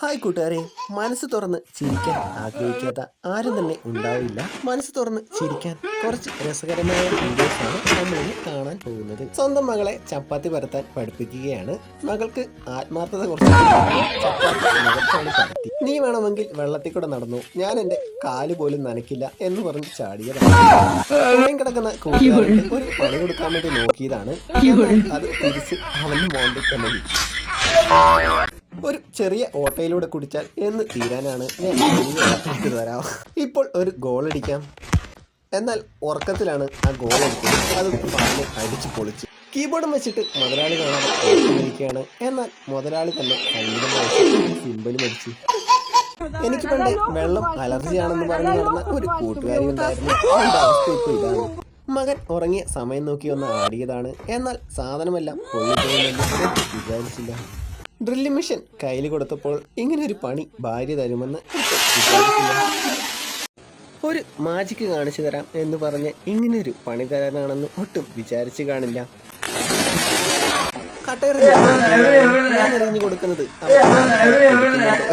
Hi കൂട്ടുകാരെ മനസ്സ് തുറന്ന് ചിരിക്കാൻ ആഗ്രഹിക്കാത്ത ആരും തന്നെ ഉണ്ടാവില്ല. മനസ്സ് തുറന്ന് ചിരിക്കാൻ കുറച്ച് രസകരമായ വീഡിയോസാണ് നമ്മളിന്ന് കാണാൻ പോകുന്നത്. സ്വന്തം മകളെ ചപ്പാത്തി പരത്താൻ പഠിപ്പിക്കുകയാണ്. മകൾക്ക് ആത്മാർത്ഥത കുറച്ച് ചപ്പാത്തി നീ വേണമെങ്കിൽ വെള്ളത്തിൽ കൂടെ നടന്നു. ഞാൻ എന്റെ കാൽ പോലും നനയ്ക്കില്ല എന്ന് പറഞ്ഞ് ചാടിയതാണ്. കിടക്കുന്ന കൂട്ടുകാർക്ക് ഒരു പണി കൊടുക്കാൻ വേണ്ടി നോക്കിയതാണ്. അത് തിരിച്ച് അവന് മോണ്ടിൽ തന്നെ. ഒരു ചെറിയ ഓട്ടയിലൂടെ കുടിച്ചാൽ എന്ന് തീരാനാണ് ഞാൻ വരാം. ഇപ്പോൾ ഒരു ഗോൾ അടിക്കാം. എന്നാൽ ഉറക്കത്തിലാണ് ആ ഗോൾ അടിക്കുന്നത്. അത് പറഞ്ഞ് അടിച്ചു പൊളിച്ച്. കീബോർഡും വെച്ചിട്ട് മുതലാളി കാണാതെ എന്നാൽ മുതലാളി തന്നെ സംഗീതം സിമ്പലും അടിച്ചു. എനിക്ക് പണ്ട് വെള്ളം അലർജിയാണെന്ന് പറഞ്ഞു നടന്ന ഒരു കൂട്ടുകാരി ഉണ്ടായിരുന്നു. ഇപ്പോൾ മകൻ ഉറങ്ങിയ സമയം നോക്കി ഒന്ന് ആടിയതാണ്. എന്നാൽ സാധനമെല്ലാം വിചാരിച്ചില്ല. ഡ്രില്ലിംഗ് മെഷീൻ കയ്യിൽ കൊടുത്തപ്പോൾ ഇങ്ങനെ ഒരു പണി ഭാര്യ തരുമെന്ന് ഒരു മാജിക്ക് കാണിച്ചു തരാം എന്ന് പറഞ്ഞ് ഇങ്ങനെ ഒരു പണി തരാനാണെന്ന് ഒട്ടും വിചാരിച്ചു കാണില്ല. ഞാൻ കൊടുക്കുന്നത്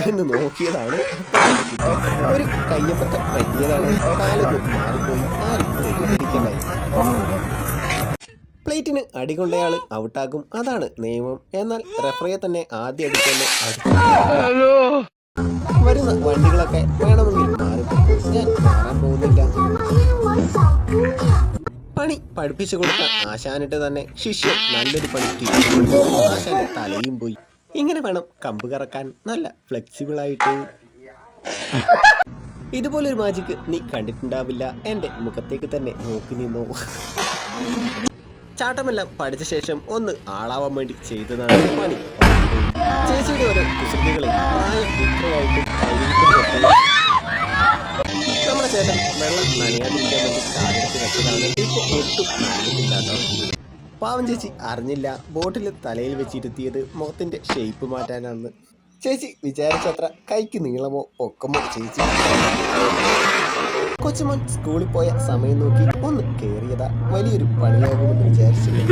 എന്ന് നോക്കിയതാണ്. ഒരു കയ്യപ്പത്തം പറ്റിയതാണ് കാലത്ത് മാറിപ്പോയി തെറ്റിദ്ധരിക്കലായി പ്ലേറ്റിന് അടികൊണ്ടയാൾ ഔട്ടാക്കും. അതാണ് നിയമം. എന്നാൽ റെഫറിയെ തന്നെ ആദ്യം അടിച്ചെന്ന് അടിച്ചു വരുന്ന വണ്ടികളൊക്കെ വേണമെങ്കിൽ മാറിപ്പോകും ഞാൻ മാറാൻ പോകുന്നില്ല. പണി പഠിപ്പിച്ചു കൊടുത്ത ആശാനിട്ട് തന്നെ ശിഷ്യൻ നല്ലൊരു പണി ആശാന്. ആശാന്റെ തലയും പോയി. ഇങ്ങനെ വേണം കമ്പ് കറക്കാൻ. നല്ല ഫ്ലെക്സിബിൾ ആയിട്ട്. ഇതുപോലൊരു മാജിക്ക് നീ കണ്ടിട്ടുണ്ടാവില്ല. എന്റെ മുഖത്തേക്ക് തന്നെ നോക്കി നിന്നോ. ചാട്ടമെല്ലാം പഠിച്ച ശേഷം ഒന്ന് ആളാവാൻ വേണ്ടി ചെയ്തതാണ് പണി. ചേച്ചിയുടെ ഓരോ കുസൃതികളെ. നമ്മുടെ ചേട്ടൻ വെള്ളം നനയാതിരിക്കാൻ വേണ്ടി കാലെടുത്ത് വെച്ചതാണ്. ഇപ്പൊ ഒട്ടും നനയുന്നില്ല കേട്ടോ പാവം ചേച്ചി അറിഞ്ഞില്ല ബോട്ടിൽ തലയിൽ വെച്ചിരുത്തിയത് മുഖത്തിന്റെ ഷേപ്പ് മാറ്റാനാണെന്ന്. ചേച്ചി വിചാരിച്ചത്ര കൈക്ക് നീളമോ ഒക്കമോ ചേച്ചി കൊച്ചുമോൻ സ്കൂളിൽ പോയ സമയം നോക്കി ഒന്ന് കേറിയതാ വലിയൊരു പണിയാകുമെന്ന് വിചാരിച്ചില്ല?